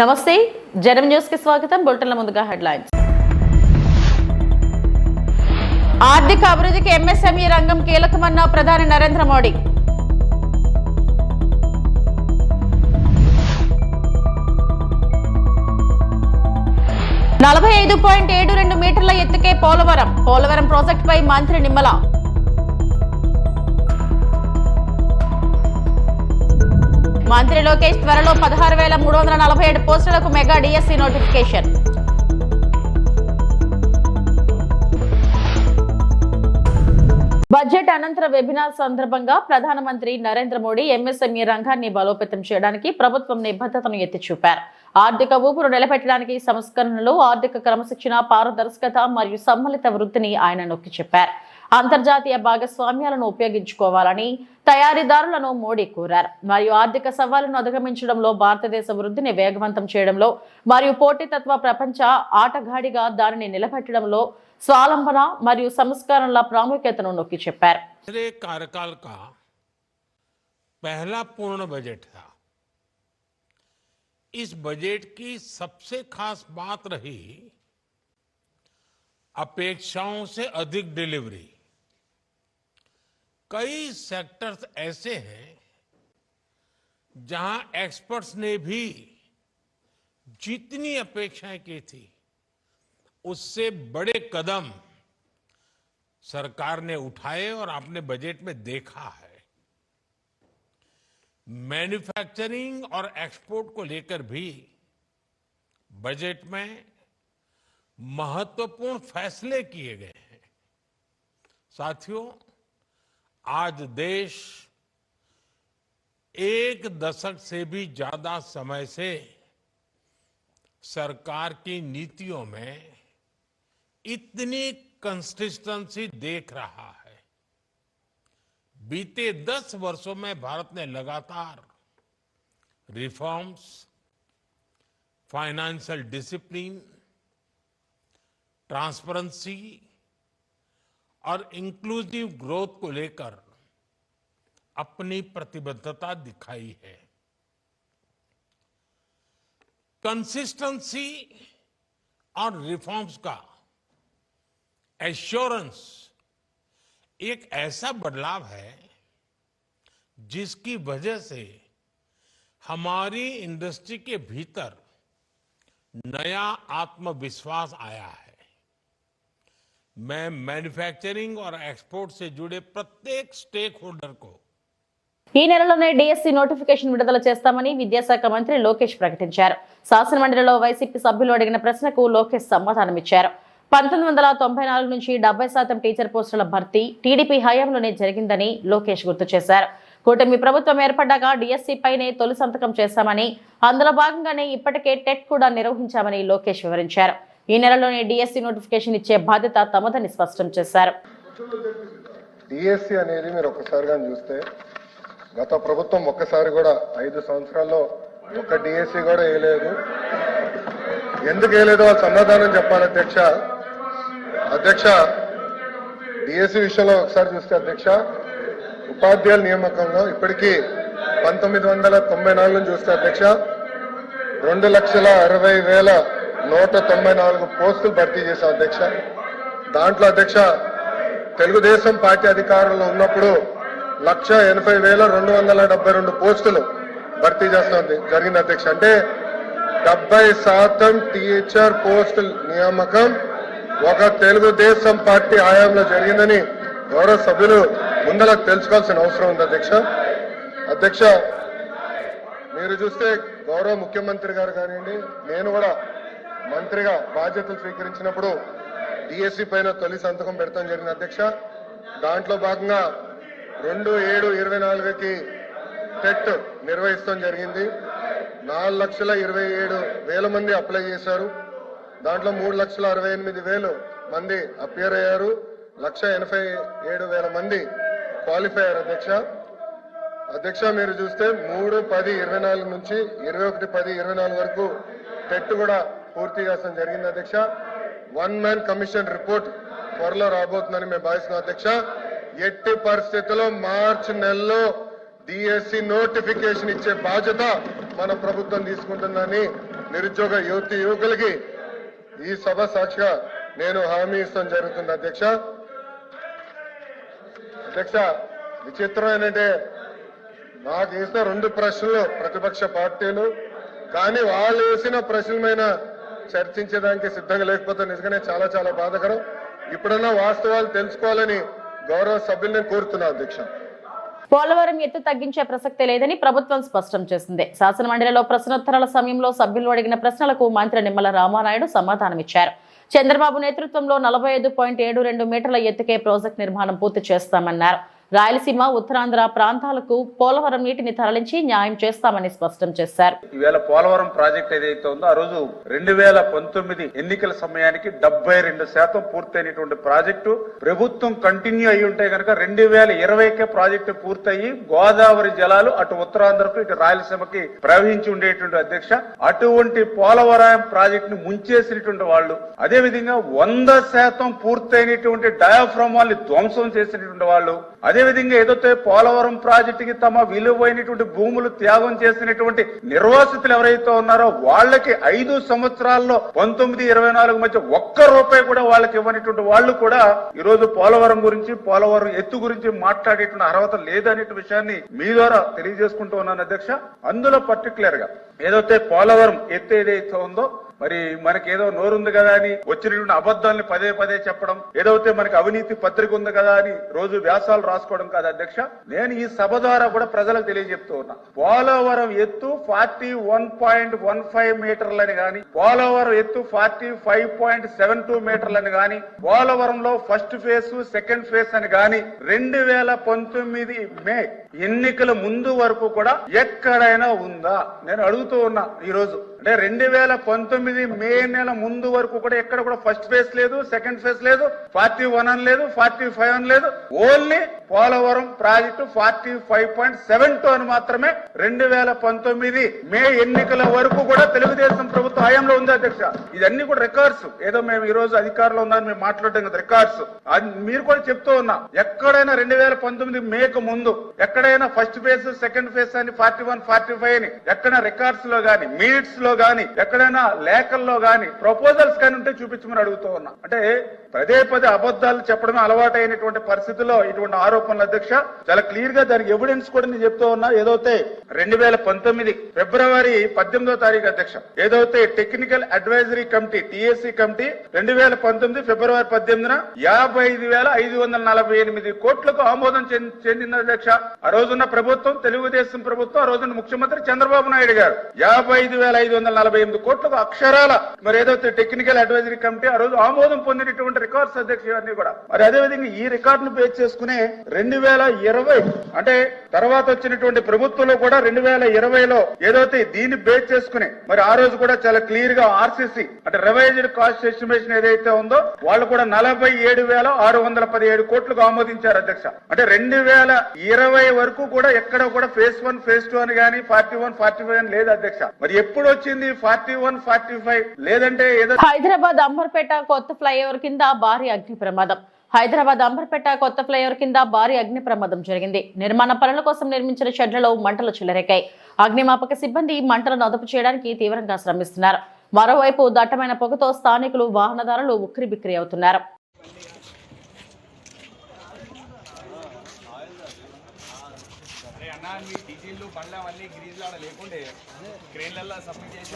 నమస్తే జనం న్యూస్కి స్వాగతం. బులెటిన్ల ముందుగా హెడ్లైన్స్. ఆర్థిక అభివృద్ధికి ఎంఎస్ఎంఈ రంగం కీలకమన్న ప్రధాని నరేంద్ర మోడీ. నలభై ఐదు పాయింట్ ఏడు రెండు మీటర్ల ఎత్తుకే పోలవరం. పోలవరం ప్రాజెక్టుపై మంత్రి నిమ్మల. మంత్రి లోకేష్ త్వరలో పదహారు వేల మూడు వందల నలభై ఏడు పోస్టులకు మెగా డిఎస్సి నోటిఫికేషన్. బడ్జెట్ అనంతర వెబినార్ సందర్భంగా ప్రధానమంత్రి నరేంద్ర మోడీ ఎంఎస్ఎంఈ రంగాన్ని బలోపేతం చేయడానికి ప్రభుత్వం నిబద్ధతను ఎత్తి చూపారు ఆర్థిక ఊపును నిలబెట్టడానికి సంస్కరణలు ఆర్థిక క్రమశిక్షణ పారదర్శకత మరియు సమ్మిళిత వృద్ధిని ఆయన నొక్కి చెప్పారు అంతర్జాతీయ భాగస్వామ్యాలను ఉపయోగించుకోవాలని తయారీదారులను మోడీ కోరారు మరియు ఆర్థిక సవాళ్లను అధిగమించడంలో భారతదేశ వృద్ధిని వేగవంతం చేయడంలో మరియు పోటీతత్వ ప్రపంచ ఆటగాడిగా దానిని నిలబెట్టడంలో స్వాలంబన మరియు సంస్కరణల ప్రాముఖ్యతను నొక్కి చెప్పారు मेरे कार्यकाल का पहला पूर्ण बजट था इस बजट की सबसे खास बात रही अपेक्षाओं से अधिक डिलीवरी कई सेक्टर्स ऐसे हैं जहाँ एक्सपर्ट्स ने भी जितनी अपेक्षाएँ की थी, उससे बड़े कदम सरकार ने उठाए और आपने बजट में देखा है। मैन्युफैक्चरिंग और एक्सपोर्ट को लेकर भी बजट में महत्वपूर्ण फैसले किए गए हैं। साथियों आज देश एक दशक से भी ज़्यादा समय से सरकार की नीतियों में इतनी कंसिस्टेंसी देख रहा है। बीते दस वर्षों में भारत ने लगातार रिफॉर्म्स फाइनेंशियल डिसिप्लिन ट्रांसपेरेंसी और इंक्लूसिव ग्रोथ को लेकर अपनी प्रतिबद्धता दिखाई है। कंसिस्टेंसी और रिफॉर्म्स का एश्योरेंस एक ऐसा बदलाव है जिसकी वजह से हमारी इंडस्ट्री के भीतर नया आत्मविश्वास आया है। मैं मैन्युफैक्चरिंग और एक्सपोर्ट से जुड़े प्रत्येक स्टेक होल्डर को ఈ నెలలోనే డిఎస్సి నోటిఫికేషన్ విడుదల చేస్తామని విద్యాశాఖ మంత్రి లోకేష్ ప్రకటించారు. శాసనమండలిలో వైసీపీ సభ్యులు అడిగిన ప్రశ్నకు లోకేష్ సమాధానమిచ్చారు. పంతొమ్మిది వందల తొంభై నాలుగు నుంచి డెబ్బై శాతం టీచర్ పోస్టుల భర్తీ టీడీపీ హయాంలోనే జరిగిందని లోకేష్ గుర్తు చేశారు. కూటమి ప్రభుత్వం ఏర్పడ్డాక డిఎస్సి పైనే తొలి సంతకం చేశామని అందులో భాగంగానే ఇప్పటికే టెట్ కూడా నిర్వహించామని లోకేష్ వివరించారు. ఈ నెలలోనే డిఎస్సి నోటిఫికేషన్ ఇచ్చే బాధ్యత తమదని స్పష్టం చేశారు. డిఎస్సీ అనేది మీరు ఒకసారిగా చూస్తే గత ప్రభుత్వం ఒక్కసారి కూడా ఐదు సంవత్సరాల్లో ఒక్క డిఎస్సి కూడా వేయలేదు. ఎందుకు వేయలేదో? వాళ్ళు సమాధానం చెప్పాలి అధ్యక్ష. అధ్యక్ష డిఎస్సి విషయంలో ఒకసారి చూస్తే అధ్యక్ష ఉపాధ్యాయుల నియామకంలో ఇప్పటికీ పంతొమ్మిది వందల తొంభై నాలుగు చూస్తే అధ్యక్ష రెండు లక్షల అరవై వేల నూట తొంభై నాలుగు పోస్టులు భర్తీ చేశాం అధ్యక్ష. దాంట్లో అధ్యక్ష తెలుగుదేశం పార్టీ అధికారంలో ఉన్నప్పుడు లక్ష ఎనభై వేల రెండు వందల డెబ్బై రెండు పోస్టులు భర్తీ చేస్తుంది. జరిగింది అధ్యక్ష. అంటే డెబ్బై శాతం టీచర్ పోస్టు నియామకం ఒక తెలుగుదేశం పార్టీ హయాంలో జరిగిందని గౌరవ సభ్యులు ముందల తెలుసుకోవాల్సిన అవసరం ఉంది అధ్యక్ష. అధ్యక్ష మీరు చూస్తే గౌరవ ముఖ్యమంత్రి గారు కానివ్వండి నేను కూడా మంత్రిగా బాధ్యతలు స్వీకరించినప్పుడు డిఎస్సి పైన తొలి సంతకం పెడతాం జరిగింది అధ్యక్ష. దాంట్లో భాగంగా రెండు ఏడు ఇరవై నాలుగుకి టెట్ నిర్వహిస్తాం జరిగింది. నాలుగు లక్షల ఇరవై ఏడు వేల మంది అప్లై చేశారు. దాంట్లో మూడు లక్షల అరవై ఎనిమిది వేలు మంది అపియర్ అయ్యారు. లక్ష ఎనభై ఏడు వేల మంది క్వాలిఫై అయ్యారు అధ్యక్ష. అధ్యక్ష మీరు చూస్తే మూడు పది ఇరవై నాలుగు నుంచి ఇరవై ఒకటి పది ఇరవై నాలుగు వరకు టెట్ కూడా పూర్తి చేస్తాం జరిగింది అధ్యక్ష. వన్ మ్యాన్ కమిషన్ రిపోర్ట్ త్వరలో రాబోతుందని మేము భావిస్తున్నాం అధ్యక్ష. ఎట్టి పరిస్థితుల్లో మార్చి నెలలో డిఎస్సి నోటిఫికేషన్ ఇచ్చే బాధ్యత మన ప్రభుత్వం తీసుకుంటుందని నిరుద్యోగ యువతి యువకులకి ఈ సభ సాక్షిగా నేను హామీ ఇస్తాం జరుగుతుంది. అధ్యక్ష అధ్యక్ష విచిత్రం ఏంటంటే నాకు వేసిన రెండు ప్రశ్నలు ప్రతిపక్ష పార్టీలు కానీ వాళ్ళు వేసిన ప్రశ్నల మీద చర్చించడానికి సిద్ధంగా లేకపోతే నిజంగానే చాలా చాలా బాధకరం. ఇప్పుడన్నా వాస్తవాలు తెలుసుకోవాలని గౌరవ సభ్యుల్ని కోరుతున్నా అధ్యక్ష పోలవరం ఎత్తు తగ్గించే ప్రసక్తే లేదని ప్రభుత్వం స్పష్టం చేసింది. శాసనమండలిలో ప్రశ్నోత్తరాల సమయంలో సభ్యులు అడిగిన ప్రశ్నలకు మంత్రి నిమ్మల రామానాయుడు సమాధానమిచ్చారు. చంద్రబాబు నేతృత్వంలో నలభై ఐదు పాయింట్ ఏడు రెండు మీటర్ల ఎత్తుకే ప్రాజెక్ట్ నిర్మాణం పూర్తి చేస్తామన్నారు. రాయలసీమ ఉత్తరాంధ్ర ప్రాంతాలకు పోలవరం నీటిని తరలించి న్యాయం చేస్తామని స్పష్టం చేశారు. ఈవేళ పోలవరం ప్రాజెక్ట్ ఏదైతే ఉందో ఆ రోజు రెండు వేల పంతొమ్మిది ఎన్నికల సమయానికి డెబ్బై రెండు శాతం పూర్తయినటువంటి ప్రాజెక్టు ప్రభుత్వం కంటిన్యూ అయి ఉంటే కనుక రెండు వేల ఇరవైకే ప్రాజెక్టు పూర్తయి గోదావరి జలాలు అటు ఉత్తరాంధ్రకు ఇటు రాయలసీమకి ప్రవహించి ఉండేటువంటి అధ్యక్ష. అటువంటి పోలవరం ప్రాజెక్ట్ని ముంచేసినటువంటి వాళ్ళు అదే విధంగా వంద శాతం పూర్తయినటువంటి డయాఫ్రమ్ వాళ్ళని ధ్వంసం చేసినటువంటి వాళ్ళు అదే విధంగా ఏదైతే పోలవరం ప్రాజెక్టుకి తమ విలువైనటువంటి భూములు త్యాగం చేసినటువంటి నిర్వాసితులు ఎవరైతే ఉన్నారో వాళ్ళకి ఐదు సంవత్సరాల్లో పంతొమ్మిది ఇరవై నాలుగు మధ్య ఒక్క రూపాయి కూడా వాళ్ళకి ఇవ్వనటువంటి వాళ్ళు కూడా ఈ రోజు పోలవరం గురించి పోలవరం ఎత్తు గురించి మాట్లాడేటువంటి అర్హత లేదనే విషయాన్ని మీ ద్వారా తెలియజేసుకుంటూ ఉన్నాను అధ్యక్ష. అందులో పర్టికులర్గా ఏదైతే పోలవరం ఎత్తు ఏదైతే ఉందో మరి మనకి ఏదో నోరుంది కదా అని వచ్చినటువంటి అబద్ధాలని పదే పదే చెప్పడం ఏదైతే మనకి అవినీతి పత్రిక ఉంది కదా అని రోజు వ్యాసాలు రాసుకోవడం కాదు అధ్యక్ష. నేను ఈ సభ ద్వారా కూడా ప్రజలకు తెలియజెప్తూ ఉన్నా. పోలవరం ఎత్తు forty one point one five మీటర్లని గాని పోలవరం ఎత్తు forty five point seven two మీటర్లని గాని పోలవరంలో ఫస్ట్ ఫేజ్ సెకండ్ ఫేజ్ అని గాని రెండు వేల పంతొమ్మిది మే ఎన్నికల ముందు వరకు కూడా ఎక్కడైనా ఉందా? నేను అడుగుతూ ఉన్నా ఈ రోజు అంటే రెండు వేల పంతొమ్మిది మే నెల ముందు వరకు కూడా ఎక్కడ కూడా ఫస్ట్ ఫేజ్ లేదు సెకండ్ ఫేజ్ లేదు ఫార్టీ వన్ అని లేదు ఫార్టీ ఫైవ్ అని లేదు. Only Polavaram project forty five point seven two అని మాత్రమే రెండు వేల పంతొమ్మిది మే ఎన్నికల వరకు కూడా తెలుగుదేశం ప్రభుత్వ హయాంలో ఉంది అధ్యక్ష. ఇదన్నీ కూడా రికార్డ్స్ ఏదో మేము ఈ రోజు అధికారంలో ఉన్నారని మేము మాట్లాడడం కదా రికార్డ్స్ అది మీరు కూడా చెప్తూ ఉన్నా ఎక్కడైనా రెండు వేల పంతొమ్మిది మేకు ముందు ఎక్కడైనా ఫస్ట్ ఫేజ్ సెకండ్ ఫేజ్ అని ఫార్టీ వన్ ఫార్టీ ఫైవ్ అని ఎక్కడ రికార్డ్స్లో గాని మీట్స్లో గాని ఎక్కడైనా లేఖల్లో గాని ప్రపోజల్స్ కానీ ఉంటే చూపించమని అడుగుతూ ఉన్నా. అంటే పదే పదే అబద్ధాలు చెప్పడమే అలవాటైనటువంటి పరిస్థితుల్లో ఇటువంటి ఆరోపణలు అధ్యక్ష చాలా క్లియర్గా దానికి ఎవిడెన్స్ కూడా నేను చెప్తూ ఉన్నా. ఏదైతే రెండు వేల పంతొమ్మిది ఫిబ్రవరి పద్దెనిమిదో తారీఖు అధ్యక్ష ఏదైతే technical advisory committee TSC committee రెండు వేల పంతొమ్మిది ఫిబ్రవరి పద్దెనిమిదిన యాభై ఐదు వేల ఐదు వందల నలభై ఎనిమిది కోట్లకు ఆమోదం చెంది- చెందింది అధ్యక్ష. ఆ రోజున్న ప్రభుత్వం తెలుగుదేశం ప్రభుత్వం ఆ రోజున ముఖ్యమంత్రి చంద్రబాబు నాయుడు గారు. యాభై ఐదు వేల ఐదు వందల నలభై ఎనిమిది కోట్లకు అక్షరాల మరి ఏదైతే టెక్నికల్ అడ్వైజరీ కమిటీ ఆ రోజు ఆమోదం పొందినటువంటి రికార్డ్స్ అధ్యక్ష ఇవన్నీ కూడా. మరి అదే విధంగా ఈ రికార్డును బేస్ చేసుకునే రెండు వేల ఇరవై అంటే తర్వాత వచ్చినటువంటి ప్రభుత్వంలో కూడా రెండు వేల ఇరవైలో ఏదైతే దీన్ని బేస్ చేసుకుని మరి ఆ రోజు కూడా చాలా క్లియర్గా ఆర్సీసీ అంటే రివైజ్డ్ కాస్ట్ ఎస్టిమేషన్ ఏదైతే ఉందో వాళ్ళు కూడా నలభై ఏడు వేల ఆరు వందల పదిహేడు కోట్లకు ఆమోదించారు అధ్యక్ష. అంటే రెండు వేల ఇరవై వరకు కూడా ఎక్కడ కూడా ఫేజ్ వన్ ఫేజ్ టూ అని కానీ ఫార్టీ వన్ ఫార్టీ ఫైవ్ అని లేదు అధ్యక్ష. మరి ఎప్పుడు వచ్చి వచ్చింది ఫార్టీ వన్ ఫార్టీ ఫైవ్. లేదంటే ఏదో హైదరాబాద్ అంబర్పేట కొత్త ఫ్లైఓవర్ కింద భారీ అగ్ని ప్రమాదం. హైదరాబాద్ అంబర్పేట కొత్త ఫ్లైఓవర్ కింద భారీ అగ్ని ప్రమాదం జరిగింది. నిర్మాణ పనుల కోసం నిర్మించిన షెడ్లలో మంటలు చెలరేకాయి. అగ్నిమాపక సిబ్బంది మంటలను అదుపు చేయడానికి తీవ్రంగా శ్రమిస్తున్నారు. మరోవైపు దట్టమైన పొగతో స్థానికులు వాహనదారులు ఉక్కిరిబిక్కిరి అవుతున్నారు. అన్న మీ డీజిల్ బండ్లు అవన్నీ గ్రీజ్లు ఆడ లేకుండే క్రేన్లలో సబ్మిట్ చేసి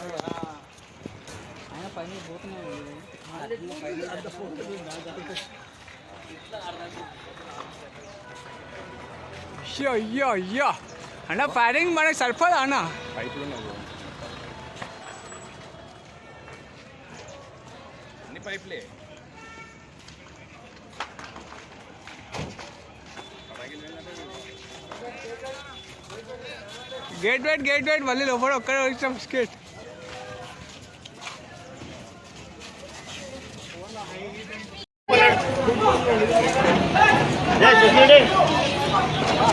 అయ్యో అయ్యో అయ్యో. అన్న ఫైరింగ్ మనకి సరిపోదా అన్న? అన్ని పైపులే. గేట్ వెయిట్ గేట్ వెయిట్ మళ్ళీ లోపల ఒక్కడే వచ్చాం స్కేట్.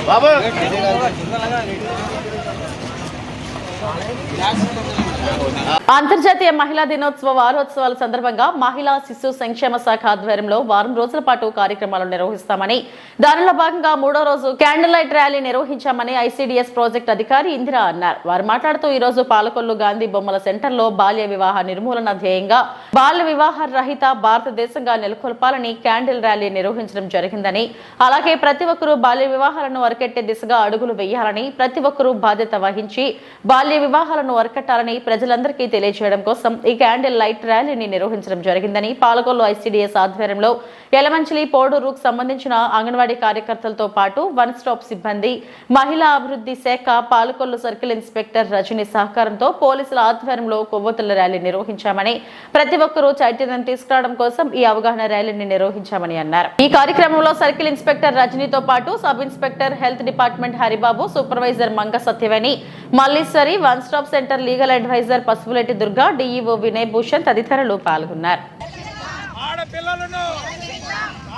బాబు. అంతర్జాతీయ మహిళా దినోత్సవ వారోత్సవాల సందర్భంగా మహిళా శిశు సంక్షేమ శాఖ ఆధ్వర్యంలో వారం రోజుల పాటు కార్యక్రమాలు నిర్వహిస్తామని దానిలో భాగంగా మూడో రోజు క్యాండిల్ లైట్ ర్యాలీ నిర్వహించామని ఐసీడీఎస్ ప్రాజెక్ట్ అధికారి ఇందిరా అన్నారు. వారు మాట్లాడుతూ ఈ రోజు పాలకొల్లు గాంధీ బొమ్మల సెంటర్లో బాల్య వివాహ నిర్మూలన ధ్యేయంగా బాల్య వివాహ రహిత భారతదేశంగా నెలకొల్పాలని క్యాండిల్ ర్యాలీ నిర్వహించడం జరిగిందని అలాగే ప్రతి ఒక్కరూ బాల్య వివాహాలను అరికెట్టే దిశగా అడుగులు వేయాలని ప్రతి ఒక్కరూ బాధ్యత వహించి బాల్య వివాహాలను అరికట్టాలని ప్రజలందరికీ తెలియజేయడం కోసం ఈ క్యాండిల్ లైట్ ర్యాలీని నిర్వహించడం జరిగిందని పాలకొల్లు ఐసీడీఎస్ ఆధ్వర్యంలో యలమంచిలి పోడూరుకు సంబంధించిన అంగన్వాడీ కార్యకర్తలతో పాటు వన్ స్టాప్ సిబ్బంది మహిళా అభివృద్ధి శాఖ పాలకొల్లు సర్కిల్ ఇన్స్పెక్టర్ రజని సహకారంతో పోలీసుల ఆధ్వర్యంలో కొవ్వొత్తుల ర్యాలీ నిర్వహించామని ప్రతి ఒక్కరూ చైతన్యం తీసుకురావడం కోసం ఈ అవగాహన ర్యాలీని నిర్వహించామని అన్నారు. ఈ కార్యక్రమంలో సర్కిల్ ఇన్స్పెక్టర్ రజనీతో పాటు sub inspector health department Haribabu supervisor Manga Satyaveni Malleswari one stop centre legal advisor Pasupuletti Durga DEO Vinay Bhushan తదితరులు పాల్గొన్నారు. ఆడపిల్లలను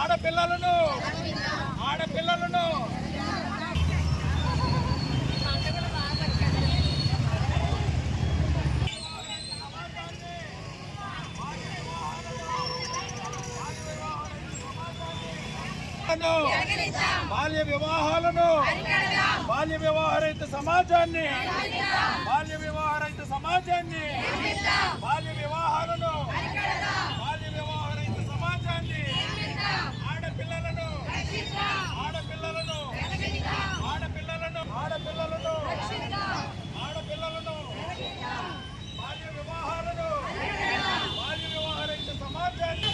ఆడపిల్లలను బాల్య వివాహాలను బాల్య వివాహరహిత సమాజాన్ని బాల్య వివాహరహిత సమాజాన్ని బాల్య వివాహాలను బాల్య వివాహరహిత సమాజాన్ని ఆడపిల్లలను ఆడపిల్లలను ఆడపిల్లలను ఆడపిల్లలను ఆడపిల్లలను బాల్య వివాహాలను బాల్య వివాహరహిత సమాజాన్ని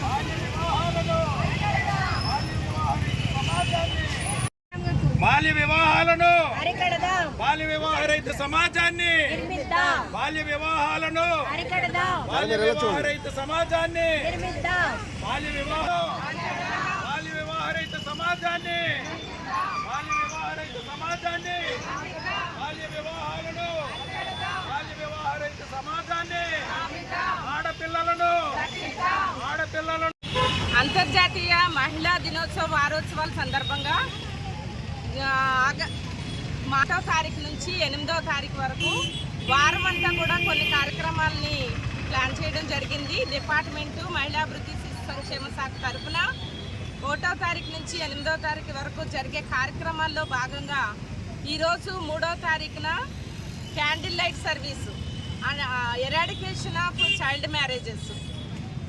బాల్య వివాహాలను బాల్య వివాహరహిత సమాజాన్ని బాల్య వివాహాలను బాల్య వివాహరహిత సమాజాన్ని నిర్మిద్దాం. బాల్య వివాహాలను బాల్య వివాహరహిత సమాజాన్ని నిర్మిద్దాం. బాల్య వివాహం బాల్య వివాహరహిత సమాజాన్ని బాల్య వివాహరహిత సమాజాన్ని బాల్య వివాహాలను బాల్య వివాహరహిత సమాజాన్ని ఆడపిల్లలను ఆడపిల్లలను అంతర్జాతీయ మహిళా దినోత్సవ వారోత్సవాల సందర్భంగా ఆగ- ఒకటో తారీఖు నుంచి ఎనిమిదో తారీఖు వరకు వారం అంతా కూడా కొన్ని కార్యక్రమాలని ప్లాన్ చేయడం జరిగింది. డిపార్ట్మెంటు మహిళాభివృద్ధి శిశు సంక్షేమ శాఖ తరఫున ఒకటో తారీఖు నుంచి ఎనిమిదో తారీఖు వరకు జరిగే కార్యక్రమాల్లో భాగంగా ఈరోజు మూడో తారీఖున candle light service eradication of child marriages.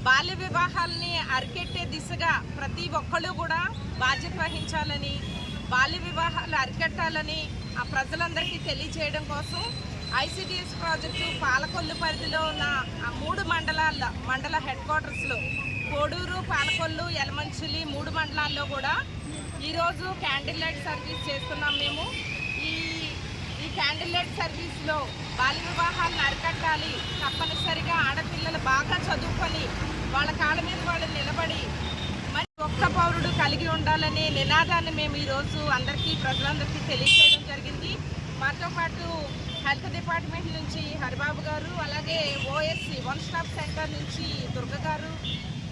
బాల్య వివాహాలని అరికెట్టే దిశగా ప్రతి ఒక్కళ్ళు కూడా బాధ్యత వహించాలని బాల్య వివాహాలు అరికట్టాలని ఆ ప్రజలందరికీ తెలియజేయడం కోసం ఐసిడిఎస్ ప్రాజెక్టు పాలకొల్లు పరిధిలో ఉన్న ఆ మూడు మండలాల మండల హెడ్ క్వార్టర్స్లో కోడూరు పాలకొల్లు ఎలమంచిలి మూడు మండలాల్లో కూడా ఈరోజు క్యాండిల్ లైట్ సర్వీస్ చేస్తున్నాం మేము. ఈ ఈ క్యాండిల్ లైట్ సర్వీస్లో బాల్య వివాహాలను అరికట్టాలి తప్పనిసరిగా ఆడపిల్లలు బాగా చదువుకొని వాళ్ళ కాళ్ళ మీద వాళ్ళు నిలబడి పౌరుడు కలిగి ఉండాలనే నినాదాన్ని మేము ఈరోజు అందరికీ ప్రజలందరికీ తెలియజేయడం జరిగింది. మాతో పాటు హెల్త్ డిపార్ట్మెంట్ నుంచి హరిబాబు గారు అలాగే ఓఎస్సి వన్ స్టాప్ సెంటర్ నుంచి దుర్గ గారు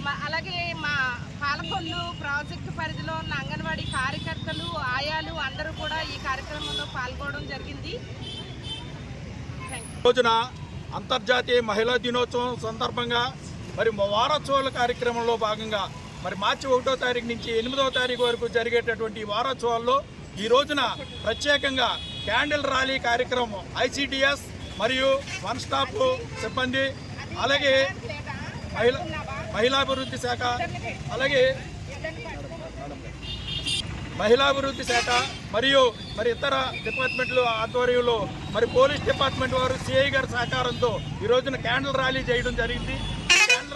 మా- అలాగే మా పాలకొల్లు ప్రాజెక్టు పరిధిలో ఉన్న అంగన్వాడీ కార్యకర్తలు ఆయాలు అందరూ కూడా ఈ కార్యక్రమంలో పాల్గొనడం జరిగింది. రోజున అంతర్జాతీయ మహిళా దినోత్సవం సందర్భంగా మరి వారోత్సవాల కార్యక్రమంలో భాగంగా మరి మార్చి ఒకటో తారీఖు నుంచి ఎనిమిదో తారీఖు వరకు జరిగేటటువంటి వారోత్సవాల్లో ఈ రోజున ప్రత్యేకంగా క్యాండిల్ ర్యాలీ కార్యక్రమం ఐసిడిఎస్ మరియు వన్ స్టాప్ సిబ్బంది అలాగే మహిళా మహిళాభివృద్ధి శాఖ అలాగే మహిళాభివృద్ధి శాఖ మరియు మరి ఇతర డిపార్ట్మెంట్ల ఆధ్వర్యంలో మరి పోలీస్ డిపార్ట్మెంట్ వారు సిఐ గారి సహకారంతో ఈ రోజున క్యాండిల్ ర్యాలీ చేయడం జరిగింది.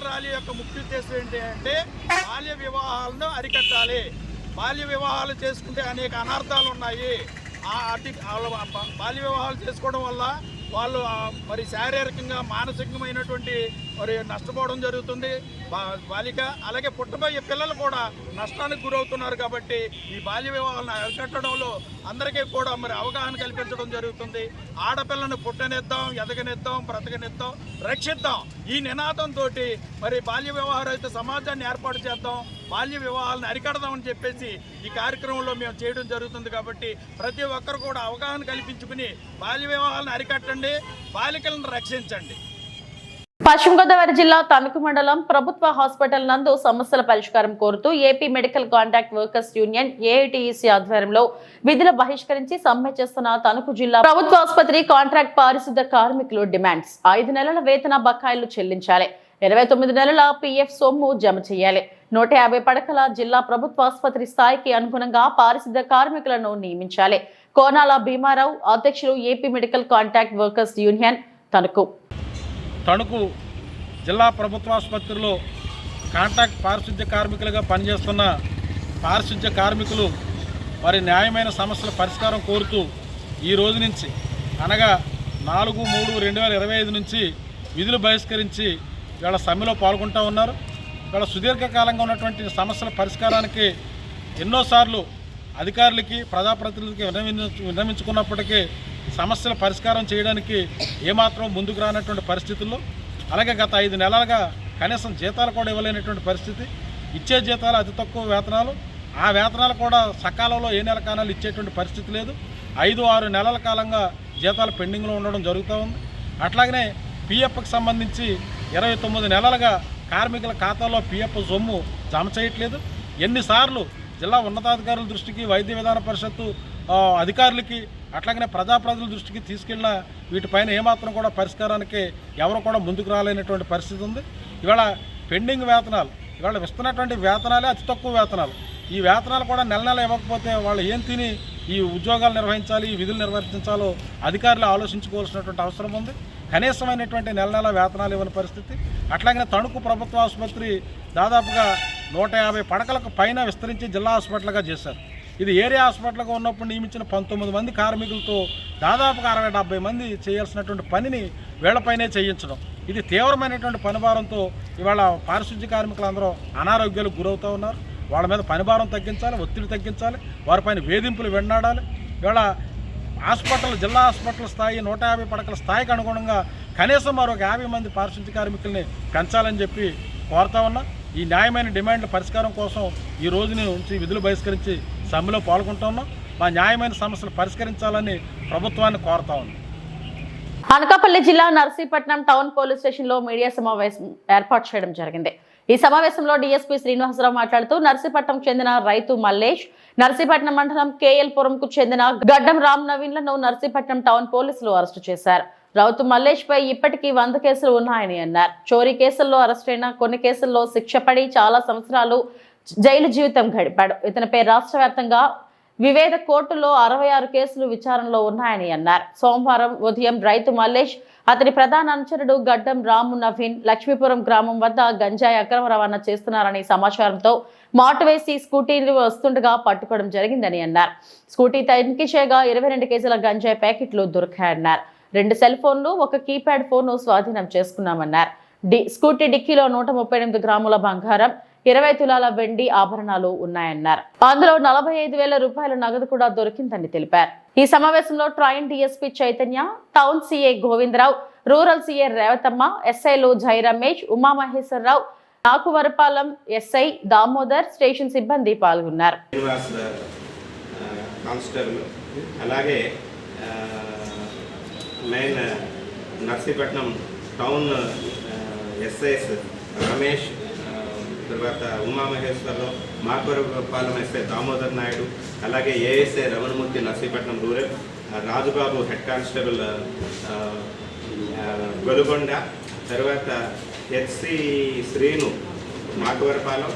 ర్యాలీ యొక్క ముఖ్య ఉద్దేశం ఏంటి అంటే బాల్య వివాహాలను అరికట్టాలి. బాల్య వివాహాలు చేసుకుంటే అనేక అనర్థాలు ఉన్నాయి. ఆ అతి బాల్య వివాహాలు చేసుకోవడం వల్ల వాళ్ళు మరి శారీరకంగా మానసికమైనటువంటి మరి నష్టపోవడం జరుగుతుంది. బా- బాలిక అలాగే పుట్టబోయే పిల్లలు కూడా నష్టానికి గురవుతున్నారు కాబట్టి ఈ బాల్య వివాహాలను అరికట్టడంలో అందరికీ కూడా మరి అవగాహన కల్పించడం జరుగుతుంది. ఆడపిల్లను పుట్టనిద్దాం ఎదగనిద్దాం బ్రతకనిద్దాం రక్షిద్దాం. ఈ నినాదంతో మరి బాల్య వివాహరహిత సమాజాన్ని ఏర్పాటు చేద్దాం బాల్య వివాహాలను అరికడదామని చెప్పేసి ఈ కార్యక్రమంలో మేము చేయడం జరుగుతుంది కాబట్టి ప్రతి ఒక్కరు కూడా అవగాహన కల్పించుకుని బాల్య వివాహాలను అరికట్టండి బాలికలను రక్షించండి. పశ్చిమ గోదావరి జిల్లా తణుకు మండలం ప్రభుత్వ హాస్పిటల్ నందు సమస్యల పరిష్కారం కోరుతూ AP medical contract workers union AITUC ఆధ్వర్యంలో విధులు బహిష్కరించి సమ్మె చేస్తున్న తణుకు జిల్లా ప్రభుత్వ ఆసుపత్రి కాంట్రాక్ట్ పారిశుద్ధ కార్మికులు డిమాండ్స్. ఐదు నెలల వేతన బకాయిలు చెల్లించాలి. ఇరవై తొమ్మిది నెలల పీఎఫ్ సొమ్ము జమ చేయాలి. నూట యాభై పడకల జిల్లా ప్రభుత్వ ఆసుపత్రి స్థాయికి అనుగుణంగా పారిశుద్ధ కార్మికులను నియమించాలి. కోనాల భీమారావు అధ్యక్షులు AP medical contract workers union Tanuku. Tanuku జిల్లా ప్రభుత్వ ఆసుపత్రిలో కాంట్రాక్ట్ పారిశుద్ధ్య కార్మికులుగా పనిచేస్తున్న పారిశుద్ధ్య కార్మికులు వారి న్యాయమైన సమస్యల పరిష్కారం కోరుతూ ఈ రోజు నుంచి అనగా నాలుగు మూడు రెండు వేల ఇరవై ఐదు నుంచి విధులు బహిష్కరించి వీళ్ళ సమ్మెలో పాల్గొంటూ ఉన్నారు. వీళ్ళ సుదీర్ఘకాలంగా ఉన్నటువంటి సమస్యల పరిష్కారానికి ఎన్నోసార్లు అధికారులకి ప్రజాప్రతినిధులకి విన్నవించు విన్నవించుకున్నప్పటికీ సమస్యల పరిష్కారం చేయడానికి ఏమాత్రం ముందుకు రానటువంటి పరిస్థితుల్లో అలాగే గత ఐదు నెలలుగా కనీసం జీతాలు కూడా ఇవ్వలేనటువంటి పరిస్థితి ఇచ్చే జీతాలు అతి తక్కువ వేతనాలు ఆ వేతనాలు కూడా సకాలంలో ఏ నెల కాలాలు ఇచ్చేటువంటి పరిస్థితి లేదు. ఐదు ఆరు నెలల కాలంగా జీతాలు పెండింగ్లో ఉండడం జరుగుతూ ఉంది. అట్లాగనే పిఎఫ్కి సంబంధించి ఇరవై తొమ్మిది నెలలుగా కార్మికుల ఖాతాలో పిఎఫ్ సొమ్ము జమ చేయట్లేదు. ఎన్నిసార్లు జిల్లా ఉన్నతాధికారుల దృష్టికి వైద్య విధాన పరిషత్తు అధికారులకి అట్లాగనే ప్రజాప్రజల దృష్టికి తీసుకెళ్ళిన వీటిపైన ఏమాత్రం కూడా పరిష్కారానికి ఎవరు కూడా ముందుకు రాలేనటువంటి పరిస్థితి ఉంది. ఇవాళ పెండింగ్ వేతనాలు ఇవాళ ఇస్తున్నటువంటి వేతనాలే అతి తక్కువ వేతనాలు. ఈ వేతనాలు కూడా నెల నెల ఇవ్వకపోతే వాళ్ళు ఏం తిని ఈ ఉద్యోగాలు నిర్వహించాలి ఈ విధులు నిర్వర్తించాలో అధికారులు ఆలోచించుకోవాల్సినటువంటి అవసరం ఉంది. కనీసమైనటువంటి నెల నెల వేతనాలు ఇవ్వని పరిస్థితి. అట్లాగనే తణుకు ప్రభుత్వ ఆసుపత్రి దాదాపుగా నూట యాభై పడకలకు పైన విస్తరించి జిల్లా హాస్పిటల్గా చేశారు. ఇది ఏరియా హాస్పిటల్గా ఉన్నప్పుడు నియమించిన పంతొమ్మిది మంది కార్మికులతో దాదాపుగా అరవై డెబ్బై మంది చేయాల్సినటువంటి పనిని వీళ్ళపైనే చేయించడం. ఇది తీవ్రమైనటువంటి పనిభారంతో ఇవాళ పారిశుద్ధ్య కార్మికులందరూ అనారోగ్యాలకు గురవుతూ ఉన్నారు. వాళ్ళ మీద పనిభారం తగ్గించాలి ఒత్తిడి తగ్గించాలి వారిపైన వేధింపులు వెన్నాడాలి ఇవాళ హాస్పిటల్ జిల్లా హాస్పిటల్ స్థాయి నూట యాభై పడకల స్థాయికి అనుగుణంగా కనీసం మరొక యాభై మంది పారిశుద్ధ్య కార్మికుల్ని పెంచాలని చెప్పి కోరుతా ఉన్నా. ఈ న్యాయమైన డిమాండ్ల పరిష్కారం కోసం ఈ రోజుని ఉంచి విధులు బహిష్కరించి సమ్మెలో పాల్గొంటున్నాం. మా న్యాయమైన సమస్యలు పరిష్కరించాలని ప్రభుత్వాన్ని కోరుతా ఉంది అనకాపల్లి జిల్లా నర్సీపట్నం టౌన్ పోలీస్ స్టేషన్లో మీడియా సమావేశం ఏర్పాటు చేయడం జరిగింది. ఈ సమావేశంలో డీఎస్పీ శ్రీనివాసరావు మాట్లాడుతూ నర్సీపట్నం చెందిన రైతు మల్లేష్ నర్సీపట్నం మండలం కేఎల్ పురంకు చెందిన గడ్డం రామ్ నవీన్లను నర్సీపట్నం టౌన్ పోలీసులు అరెస్టు చేశారు. రౌతు మల్లేష్ పై ఇప్పటికీ వంద కేసులు ఉన్నాయని అన్నారు. చోరీ కేసుల్లో అరెస్టైన కొన్ని కేసుల్లో శిక్ష పడి చాలా సంవత్సరాలు జైలు జీవితం గడిపాడు. ఇతనిపై రాష్ట్ర వ్యాప్తంగా వివేద కోర్టులో అరవై ఆరు కేసులు విచారణలో ఉన్నాయని అన్నారు. సోమవారం ఉదయం రైతు మల్లేష్ అతని ప్రధాన అనుచరుడు గడ్డం రాము నవీన్ లక్ష్మీపురం గ్రామం వద్ద గంజాయి అక్రమ రవాణా చేస్తున్నారనే సమాచారంతో మాటు వేసి స్కూటీలు వస్తుండగా పట్టుకోవడం జరిగిందని అన్నారు. స్కూటీ తనిఖీ చేయగా ఇరవై రెండు కేజీల గంజాయి ప్యాకెట్లు దొరికాయన్నారు. రెండు సెల్ ఫోన్లు ఒక కీప్యాడ్ ఫోన్ను స్వాధీనం చేసుకున్నామన్నారు. డి స్కూటీ డిక్కీలో నూట ముప్పై ఎనిమిది గ్రాముల బంగారం ఇరవై తులాల వెండి ఆభరణాలు ఉన్నాయన్నారు. అందులో నలభై ఐదు వేల రూపాయల నగదు కూడా దొరికిందని తెలిపారు. ఈ సమావేశంలో train DSP Chaitanya town CI Govindarao rural CI Revathamma ఎస్ఐలు జై రమేష్ ఉమామహేశ్వరరావు నాకువరపాలెం ఎస్ఐ దామోదర్ స్టేషన్ సిబ్బంది పాల్గొన్నారు. అలాగే main Narsipatnam town SIs Ramesh తర్వాత ఉమామహేశ్వరరావు మాకవరపాలెం ఎస్ఐ దామోదర్ నాయుడు అలాగే ASI Ramanamurthy Narsipatnam rural Rajubabu head constable Golugonda తర్వాత HC Srinu Makavarapalem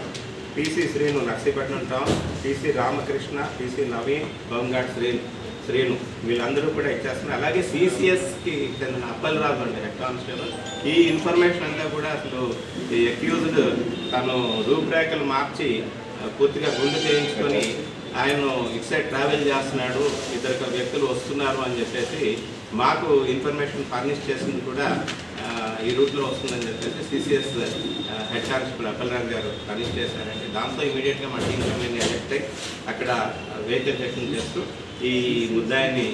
PC Srinu Narsipatnam town PC Ramakrishna PC Naveen home guard Srinu. Srinu వీళ్ళందరూ కూడా ఇచ్చేస్తున్నారు. అలాగే సిసిఎస్కి చెందిన అప్పలరాజు అండి హెడ్ కానిస్టేబుల్. ఈ ఇన్ఫర్మేషన్ అంతా కూడా అసలు ఈ అక్యూజ్డ్ తను రూపురేఖలు మార్చి పూర్తిగా గుండు చేయించుకొని ఆయన ఇటు సైడ్ ట్రావెల్ చేస్తున్నాడు ఇద్దరు వ్యక్తులు వస్తున్నారు అని చెప్పేసి మాకు ఇన్ఫర్మేషన్ ఫర్నిష్ చేసింది కూడా ఈ రూట్లో వస్తుందని చెప్పేసి సిసిఎస్ హెడ్ కానిస్టేబుల్ అప్పలరాజు గారు ఫర్నిష్ చేశారండి. దాంతో ఇమీడియట్గా మా టీం కమిటీ అలెక్ట్ అక్కడ వెహికల్ చెకింగ్ చేస్తూ ఈ ముద్దాయిని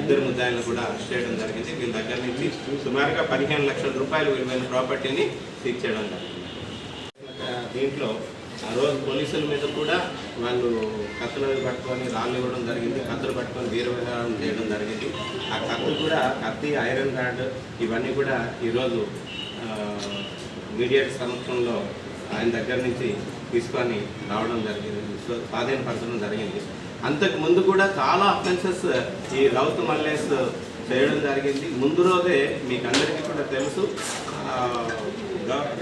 ఇద్దరు ముద్దాయిలను కూడా అరెస్ట్ చేయడం జరిగింది. వీళ్ళ దగ్గర నుంచి సుమారుగా పదిహేను లక్షల రూపాయలు విలువైన ప్రాపర్టీని సీజ్ చేయడం జరిగింది దీంట్లో ఆ రోజు పోలీసుల మీద కూడా వాళ్ళు కత్తులు పట్టుకొని రాళ్ళు ఇవ్వడం జరిగింది. కత్తులు పట్టుకొని వీర విధానం చేయడం జరిగింది. ఆ కత్తులు కూడా కత్తి ఐరన్ రాడ్ ఇవన్నీ కూడా ఈరోజు మీడియా సమక్షంలో ఆయన దగ్గర నుంచి తీసుకొని రావడం జరిగింది. సో స్వాధీనపరచడం జరిగింది. అంతకు ముందు కూడా చాలా అఫెన్సెస్ ఈ రౌత్ మల్లేస్ చేయడం జరిగింది. ముందు రోజే మీకు అందరికీ కూడా తెలుసు.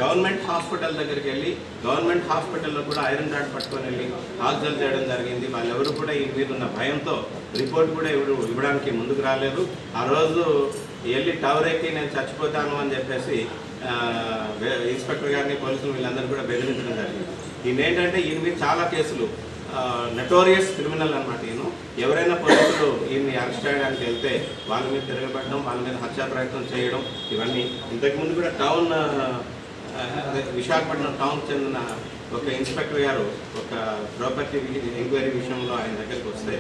గవర్నమెంట్ హాస్పిటల్ దగ్గరికి వెళ్ళి గవర్నమెంట్ హాస్పిటల్లో కూడా ఐరన్ రాడ్ పట్టుకొని వెళ్ళి హాస్టల్ చేయడం జరిగింది. వాళ్ళెవరు కూడా ఈ మీద ఉన్న భయంతో రిపోర్ట్ కూడా ఎవరు ఇవ్వడానికి ముందుకు రాలేదు. ఆ రోజు వెళ్ళి టవర్ ఎక్కి నేను చచ్చిపోతాను అని చెప్పేసి ఇన్స్పెక్టర్ గారిని పోలీసులు వీళ్ళందరూ కూడా బెదిరించడం జరిగింది. ఈయన ఏంటంటే ఈయన మీద చాలా కేసులు. నటోరియస్ క్రిమినల్ అన్నమాట ఈయన. ఎవరైనా పోలీసులు ఈయన్ని అరెస్ట్ చేయడానికి వెళ్తే వాళ్ళ మీద తిరగబడడం వాళ్ళ మీద హత్యా ప్రయత్నం చేయడం ఇవన్నీ. ఇంతకుముందు కూడా టౌన్ అదే విశాఖపట్నం టౌన్ చెందిన ఒక ఇన్స్పెక్టర్ గారు ఒక ప్రాపర్టీ ఎంక్వైరీ విషయంలో ఆయన దగ్గరికి వస్తే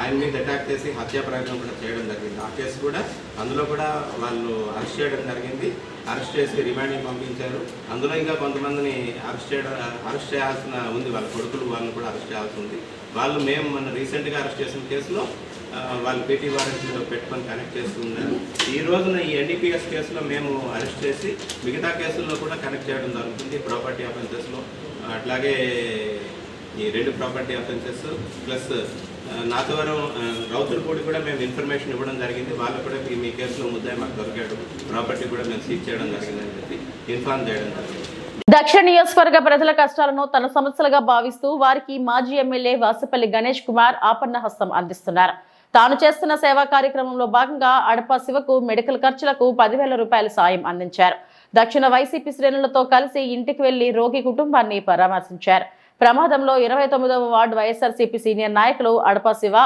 ఆయన మీద అటాక్ చేసి హత్యా ప్రయత్నం కూడా చేయడం జరిగింది. ఆ కేసు కూడా అందులో కూడా వాళ్ళు అరెస్ట్ చేయడం జరిగింది. అరెస్ట్ చేసి రిమాండింగ్ పంపించారు. అందులో ఇంకా కొంతమందిని అరెస్ట్ చేయడం అరెస్ట్ చేయాల్సిన ఉంది. వాళ్ళ కొడుకులు వాళ్ళని కూడా అరెస్ట్ చేయాల్సి ఉంది. వాళ్ళు మేము మన రీసెంట్గా అరెస్ట్ చేసిన కేసులో వాళ్ళు పీటీ వారెంట్లో పెట్టుకొని కనెక్ట్ చేస్తున్నారు ఈ రోజున ఈ ఎన్డీపీఎస్ కేసులో మేము అరెస్ట్ చేసి మిగతా కేసుల్లో కూడా కనెక్ట్ చేయడం జరుగుతుంది. ప్రాపర్టీ అఫెన్సెస్లో అట్లాగే ఈ రెండు property offences plus Nathavaram Rowthulapudi కూడా మేము ఇన్ఫర్మేషన్ ఇవ్వడం జరిగింది. వాళ్ళు కూడా మీ కేసులో ముద్దాయి మాకు దొరికాడు. ప్రాపర్టీ కూడా మేము సీజ్ చేయడం జరిగిందని చెప్పి ఇన్ఫార్మ్ చేయడం జరిగింది. దక్షిణ నియోజకవర్గ ప్రజల కష్టాలను తన సమస్యలుగా భావిస్తూ వారికి మాజీ ఎమ్మెల్యే వాసుపల్లి గణేష్ కుమార్ ఆపన్న హస్తం అందిస్తున్నారు. తాను చేస్తున్న సేవా కార్యక్రమంలో భాగంగా అడప శివకు మెడికల్ ఖర్చులకు పదివేల రూపాయల సాయం అందించారు. దక్షిణ వైసీపీ శ్రేణులతో కలిసి ఇంటికి వెళ్ళి రోగి కుటుంబాన్ని పరామర్శించారు. ప్రమాదంలో ఇరవై తొమ్మిదవ వార్డు వైఎస్ఆర్సీపీ సీనియర్ నాయకులు అడప శివ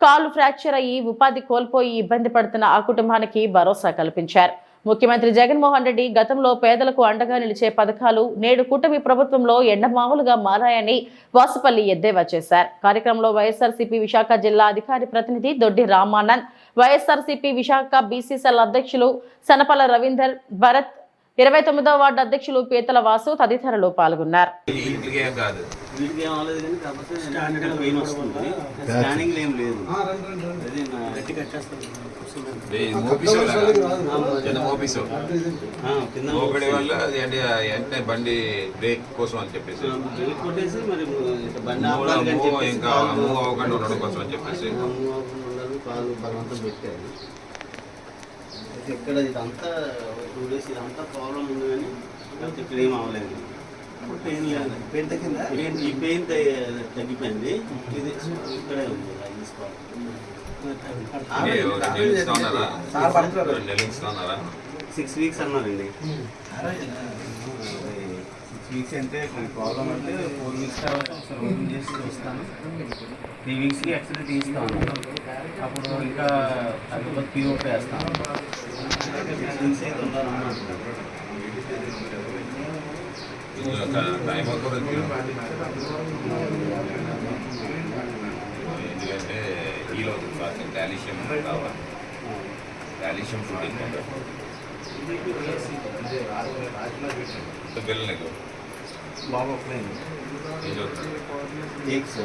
కాలు ఫ్రాక్చర్ అయ్యి ఉపాధి కోల్పోయి ఇబ్బంది పడుతున్న ఆ కుటుంబానికి భరోసా కల్పించారు. ముఖ్యమంత్రి జగన్మోహన్ రెడ్డి గతంలో పేదలకు అండగా నిలిచే పథకాలు నేడు కూటమి ప్రభుత్వంలో ఎండమావులుగా మారాయని వాసుపల్లి ఎద్దేవా చేశారు. కార్యక్రమంలో వైఎస్ఆర్సీపీ విశాఖ జిల్లా అధికారి ప్రతినిధి దొడ్డి రామానంద్ వైఎస్ఆర్సీపీ విశాఖ బీసీసీఎల్ అధ్యక్షులు సనపల రవీందర్ భరత్ ఇరవై తొమ్మిదవ వార్డు అధ్యక్షులు పీతల వాసు తదితరులు పాల్గొన్నారు. బండి బ్రేక్ కోసం అని చెప్పేసి ఇంకా మూవ్ అవ్వకుండా ఉండడం కోసం అని చెప్పేసి బలవంతం పెట్టారు ఇక్కడ ఇదంతా టూ డేస్ ఇదంతా ప్రాబ్లం ఉంది కానీ ఇక్కడ ఏం అవ్వలేదు. పెయిన్ లేదు పెయిన్ తగ్గిందా? పెయిన్ ఈ పెయిన్ తగ్గిపోయింది. ఇది ఇక్కడే ఉంది సిక్స్ వీక్స్ అన్నారండి. సిక్స్ వీక్స్ అంటే ప్రాబ్లం అంటే ఫోర్ వీక్స్ తర్వాత ఒకసారి ఓపెన్ చేసి వస్తాను. త్రీ వీక్స్కి ఎక్స్రే తీస్తాను. అప్పుడు ఇంకా తగ్గకపోతే పీఓపీ వేస్తాను సిక్స్ వీక్స్ అయితే ఉండాలన్నమాట ఇది ఒక టైం అవుతుంది ఎందుకంటే హీల్ అవుతుంది ఫాస్ట్ కాల్షియం కావాలి కాల్షియం ఫుడ్ ఇంకా పిల్లలకు బాగా ఒక్కలేదు ఏజ్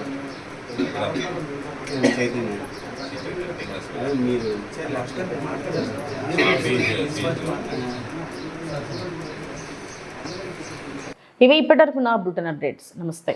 మీరు ఇవి ఇప్పటివరకు నా బులెటిన్ అప్డేట్స్. నమస్తే.